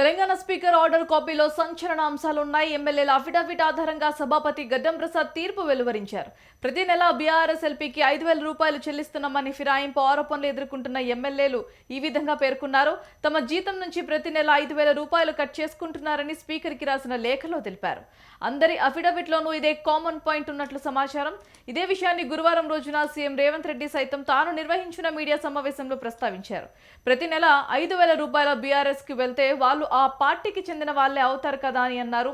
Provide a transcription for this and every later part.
Telangana speaker order కాపీలో సంచలన అంశాలున్నాయి. ఎమ్మెల్యేల affidavit ఆధారంగా సభాపతి గడ్డం ప్రసాద్ తీర్పు వెలువరించారు. ప్రతి నెల బీఆర్ఎస్ ఎల్పీకి ఐదు వేల రూపాయలు చెల్లిస్తున్నామని ఫిరాయింపు ఆరోపణలు ఎదుర్కొంటున్న ఎమ్మెల్యేలు ఈ విధంగా పేర్కొన్నారు. తమ జీతం నుంచి ప్రతి నెల ఐదు వేల రూపాయలు కట్ చేసుకుంటున్నారని స్పీకర్కి రాసిన లేఖలో తెలిపారు. అందరి అఫిడవిట్లోనూ ఇదే కామన్ పాయింట్ ఉన్నట్లు సమాచారం. ఇదే విషయాన్ని గురువారం రోజున సీఎం రేవంత్ రెడ్డి సైతం తాను నిర్వహించిన మీడియా సమావేశంలో ప్రస్తావించారు. ప్రతి నెల ఐదు వేల రూపాయల బీఆర్ఎస్కి వెళ్తే వాళ్ళు ఆ పార్టీకి చెందిన వాళ్ళే అవుతారు కదా అని అన్నారు.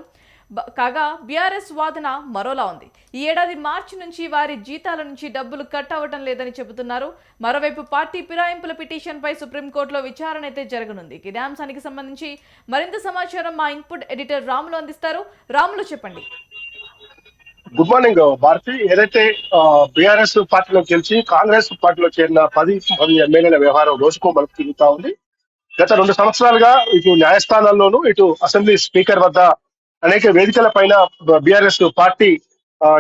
కాగా బీఆర్ఎస్ వాదన మరోలా ఉంది. ఈ ఏడాది మార్చి నుంచి వారి జీతాల నుంచి డబ్బులు కట్ అవ్వటం లేదని చెబుతున్నారు. మరోవైపు పార్టీ ఫిరాయింపుల పిటిషన్పై సుప్రీంకోర్టులో విచారణ అయితే జరగనుంది. ఇదే అంశానికి సంబంధించి మరింత సమాచారం మా ఇన్పుట్ ఎడిటర్ రాములు అందిస్తారు. రాములు చెప్పండి. Good morning Bharathi. ఏదైతే బీఆర్ఎస్ పార్టీలో గెలిచి కాంగ్రెస్ పార్టీలో చేరిన పది మంది ఎమ్మెల్యేల వ్యవహారం రోజుకో మలుపు తిరుగుతా ఉంది. గత రెండు సంవత్సరాలుగా ఇటు న్యాయస్థానాల్లోనూ ఇటు అసెంబ్లీ స్పీకర్ వద్ద అనేక వేదికల పైన బీఆర్ఎస్ పార్టీ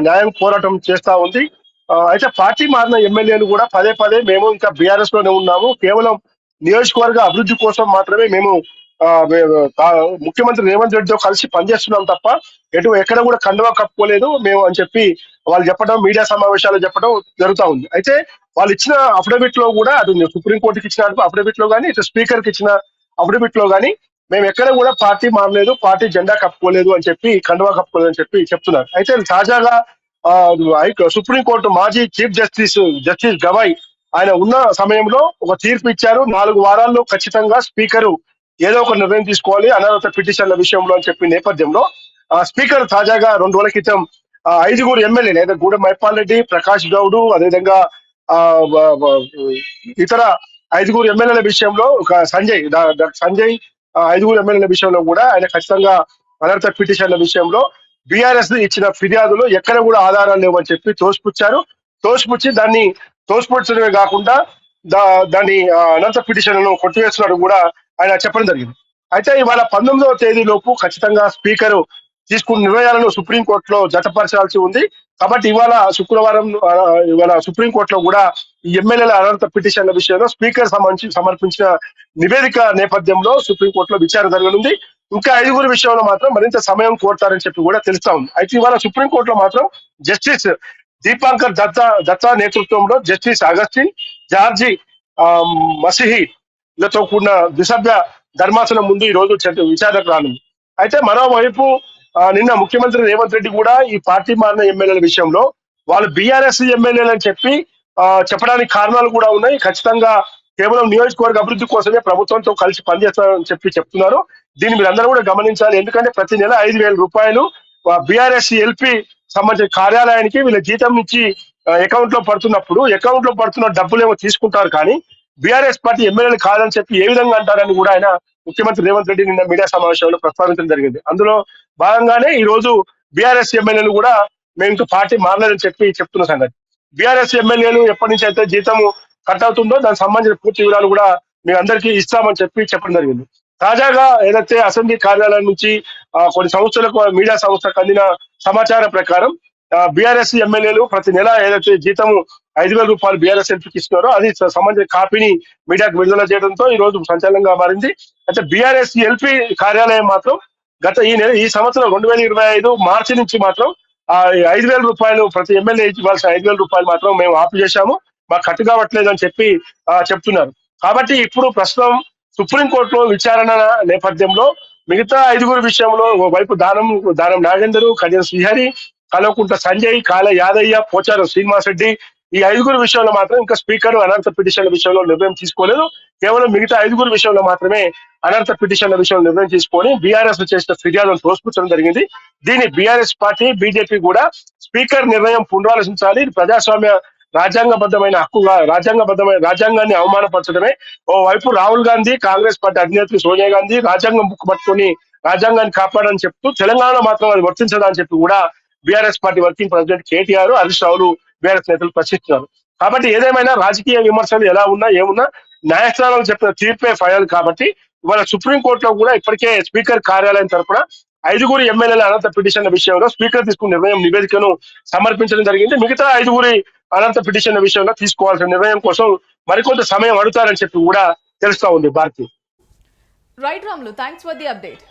న్యాయం పోరాటం చేస్తా ఉంది. అయితే పార్టీ మారిన ఎమ్మెల్యేలు కూడా పదే పదే మేము ఇంకా బీఆర్ఎస్లోనే ఉన్నాము. కేవలం నియోజకవర్గ అభివృద్ధి కోసం మాత్రమే మేము ముఖ్యమంత్రి రేవంత్ రెడ్డితో కలిసి పనిచేస్తున్నాం తప్ప ఎటు ఎక్కడ కూడా కండువా కప్పుకోలేదు. మేము అని చెప్పి వాళ్ళు చెప్పడం మీడియా సమావేశాలు చెప్పడం జరుగుతూ ఉంది. అయితే వాళ్ళు ఇచ్చిన అఫిడవిట్లో కూడా అది సుప్రీంకోర్టుకి ఇచ్చిన అఫిడవిట్లో కానీ ఇటు స్పీకర్కి ఇచ్చిన అఫిడవిట్లో కానీ మేము ఎక్కడ కూడా పార్టీ మారలేదు పార్టీ జెండా కప్పుకోలేదు అని చెప్పి కండువా కప్పుకోలేదు అని చెప్పి చెప్తున్నారు. అయితే తాజాగా సుప్రీంకోర్టు మాజీ చీఫ్ జస్టిస్ జస్టిస్ గవాయ్ ఆయన ఉన్న సమయంలో ఒక తీర్పు ఇచ్చారు. నాలుగు వారాల్లో ఖచ్చితంగా స్పీకరు ఏదో ఒక నిర్ణయం తీసుకోవాలి అనర్హత పిటిషన్ల విషయంలో అని చెప్పి నేపథ్యంలో స్పీకర్ తాజాగా రెండు రోజుల క్రితం ఐదుగురు ఎమ్మెల్యేలు అయితే గూడెం మైపాల్ రెడ్డి ప్రకాష్ గౌడ్ అదేవిధంగా ఆ, ఇతర ఐదుగురు ఎమ్మెల్యేల విషయంలో ఒక సంజయ్ సంజయ్ ఆ, ఐదుగురు ఎమ్మెల్యేల విషయంలో కూడా ఆయన ఖచ్చితంగా అనర్థ పిటిషన్ల విషయంలో బీఆర్ఎస్ ఇచ్చిన ఫిర్యాదులు ఎక్కడ కూడా ఆధారాలు లేవని చెప్పి తోసిపుచ్చారు. తోసిపుచ్చి దాన్ని తోసిపుచ్చడమే కాకుండా దా దాన్ని ఆ, అనంత పిటిషన్లను కొట్టివేస్తున్నాడు కూడా ఆయన చెప్పడం జరిగింది. అయితే ఇవాళ పంతొమ్మిదవ తేదీ లోపు ఖచ్చితంగా స్పీకర్ తీసుకున్న నిర్ణయాలను సుప్రీంకోర్టులో జతపరచాల్సి ఉంది. కాబట్టి ఇవాళ శుక్రవారం ఇవాళ ఇవాళ సుప్రీంకోర్టులో కూడా ఈ ఎమ్మెల్యేల అనంత పిటిషన్ల విషయంలో స్పీకర్ సంబంధించి సమర్పించిన నివేదిక నేపథ్యంలో సుప్రీంకోర్టులో విచారణ జరగనుంది. ఇంకా ఐదుగురు విషయంలో మాత్రం మరింత సమయం కోరుతారని చెప్పి కూడా తెలుస్తా ఉంది. అయితే ఇవాళ సుప్రీంకోర్టులో మాత్రం జస్టిస్ దీపాంకర్ దత్తా దత్తా నేతృత్వంలో జస్టిస్ అగస్టిన్ జార్జి ఆ, మసిహి లతో కూడిన ద్విసభ్య ధర్మాసనం ముందు ఈ రోజు విచారణకు రానుంది. అయితే మరోవైపు నిన్న ముఖ్యమంత్రి రేవంత్ రెడ్డి కూడా ఈ పార్టీ మారిన ఎమ్మెల్యేల విషయంలో వాళ్ళు బీఆర్ఎస్ ఎమ్మెల్యేలు అని చెప్పి ఆ, చెప్పడానికి కారణాలు కూడా ఉన్నాయి. ఖచ్చితంగా కేవలం నియోజకవర్గ అభివృద్ధి కోసమే ప్రభుత్వంతో కలిసి పనిచేస్తారని చెప్పి చెప్తున్నారు. దీన్ని మీరందరూ కూడా గమనించాలి. ఎందుకంటే ప్రతి నెల ఐదు వేల రూపాయలు బీఆర్ఎస్ ఎల్పి సంబంధించిన కార్యాలయానికి వీళ్ళ జీతం నుంచి అకౌంట్లో పడుతున్నప్పుడు అకౌంట్లో పడుతున్న డబ్బులు ఏమో తీసుకుంటారు కానీ బీఆర్ఎస్ పార్టీ ఎమ్మెల్యేలు కాదని చెప్పి ఏ విధంగా అంటారని కూడా ఆయన ముఖ్యమంత్రి రేవంత్ రెడ్డి నిన్న మీడియా సమావేశంలో ప్రస్తావించడం జరిగింది. అందులో భాగంగానే ఈ రోజు బీఆర్ఎస్ ఎమ్మెల్యేలు కూడా మేము పార్టీ మారలేదని చెప్పి చెప్తున్న సంగతి. బీఆర్ఎస్ ఎమ్మెల్యేలు ఎప్పటి నుంచి అయితే జీతం కట్ అవుతుందో దానికి సంబంధించిన పూర్తి వివరాలు కూడా మీ అందరికీ ఇస్తామని చెప్పి చెప్పడం జరిగింది. తాజాగా ఏదైతే అసెంబ్లీ కార్యాలయం నుంచి కొన్ని సంస్థలకు మీడియా సంస్థలకు అందిన సమాచారం ప్రకారం బీఆర్ఎస్ ఎమ్మెల్యేలు ప్రతి నెల ఏదైతే జీతం ఐదు వేల రూపాయలు బీఆర్ఎస్ ఎంపీకి ఇస్తున్నారో అది సంబంధించిన కాపీని మీడియాకు విడుదల చేయడంతో ఈ రోజు సంచలనంగా మారింది. అయితే బీఆర్ఎస్ ఎల్పీ కార్యాలయం మాత్రం గత ఈ నెల ఈ సంవత్సరం రెండు వేల ఇరవై ఐదు మార్చి నుంచి మాత్రం ఆ ఐదు వేల రూపాయలు ప్రతి ఎమ్మెల్యే ఇవ్వాల్సిన ఐదు వేల రూపాయలు మాత్రం మేము ఆపు చేశాము. మాకు కట్టు కావట్లేదు అని చెప్పి చెప్తున్నారు. కాబట్టి ఇప్పుడు ప్రస్తుతం సుప్రీంకోర్టులో విచారణ నేపథ్యంలో మిగతా ఐదుగురు విషయంలో వైపు దానం దానం నాగేందర్ కళ్యాణ శ్రీహరి కలవకుంట సంజయ్ కాల యాదయ్య పోచారం శ్రీనివాస్ రెడ్డి ఈ ఐదుగురు విషయంలో మాత్రం ఇంకా స్పీకర్ అనర్థ పిటిషన్ల విషయంలో నిర్ణయం తీసుకోలేదు. కేవలం మిగతా ఐదుగురు విషయంలో మాత్రమే అనర్థ పిటిషన్ల విషయంలో నిర్ణయం తీసుకొని బీఆర్ఎస్ చేసిన ఫిర్యాదులను తోసిపుచ్చడం జరిగింది. దీన్ని బీఆర్ఎస్ పార్టీ బీజేపీ కూడా స్పీకర్ నిర్ణయం పునరాలోచించాలి. ప్రజాస్వామ్య రాజ్యాంగబద్ధమైన హక్కుగా రాజ్యాంగబద్ధమైన రాజ్యాంగాన్ని అవమానపరచడమే. ఓ వైపు రాహుల్ గాంధీ కాంగ్రెస్ పార్టీ అధినేత్రి సోనియా గాంధీ రాజ్యాంగం బుక్ పట్టుకొని రాజ్యాంగాన్ని కాపాడని చెప్తూ తెలంగాణలో మాత్రం అది వర్తించదని చెప్పి కూడా BRS party working president KTR Harish రావులు BRS నేతలు ప్రశ్నిస్తున్నారు కాబట్టి ఏదేమైనా రాజకీయ విమర్శలు ఎలా ఉన్నా ఏమున్నా న్యాయస్థానం చెప్పిన తీర్పే ఫైనల్ కాబట్టి ఇవాళ సుప్రీంకోర్టులో కూడా ఇప్పటికే స్పీకర్ కార్యాలయం తరపున ఐదుగురు ఎమ్మెల్యేల అనంత పిటిషన్ల విషయంలో స్పీకర్ తీసుకున్న నిర్ణయం నివేదికను సమర్పించడం జరిగింది. మిగతా ఐదుగురి అనంత పిటిషన్ల విషయంలో తీసుకోవాల్సిన నిర్ణయం కోసం మరికొంత సమయం అడుగుతారని చెప్పి కూడా తెలుస్తా ఉంది Bharathi. Right Ramulu thanks for the update